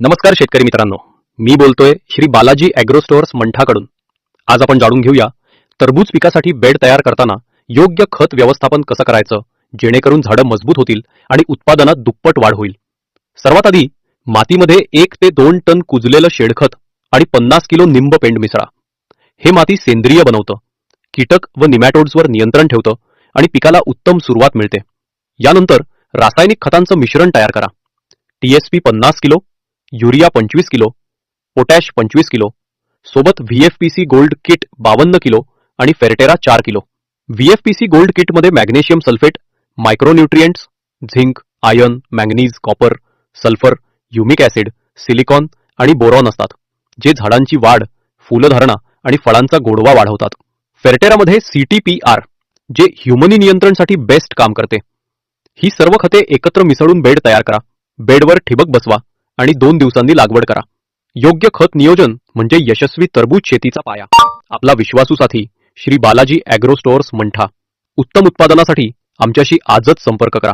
नमस्कार शेतकरी मित्रांनो. मी बोलतोय श्री बालाजी अॅग्रो स्टोअर्स मंठाकडून. आज आपण जाणून घेऊया तरबूज पिकासाठी बेड तयार करताना योग्य खत व्यवस्थापन कसं करायचं जेणेकरून झाडं मजबूत होतील आणि उत्पादनात दुप्पट वाढ होईल. सर्वात आधी मातीमध्ये एक ते दोन टन कुजलेलं शेणखत आणि पन्नास किलो निंब पेंड मिसळा. हे माती सेंद्रिय बनवतं कीटक व निमॅटोड्सवर नियंत्रण ठेवतं आणि पिकाला उत्तम सुरुवात मिळते. यानंतर रासायनिक खतांचं मिश्रण तयार करा. टीएसपी पन्नास किलो युरिया पंचवीस किलो पोटॅश पंचवीस किलो सोबत व्हीएफपीसी गोल्ड किट बावन्न किलो आणि फेरटेरा चार किलो. व्हीएफपीसी गोल्ड किटमध्ये magnesium sulphate micronutrients zinc iron manganese copper sulphur humic acid silicon आणि बोरॉन असतात जे झाडांची वाढ फुलधारणा आणि फळांचा गोडवा वाढवतात. फेरटेरामध्ये सीटीपीआर जे ह्युमनी नियंत्रणसाठी बेस्ट काम करते. ही सर्व खते एकत्र मिसळून बेड तयार करा. बेडवर ठिबक बसवा. आणि दोन दिवसांनी लागवड करा. योग्य खत नियोजन म्हणजे यशस्वी तरबूज शेतीचा पाया. आपला विश्वासू साथी श्री बालाजी अॅग्रो स्टोअर्स मंठा. उत्तम उत्पादनासाठी आमच्याशी आजच संपर्क करा.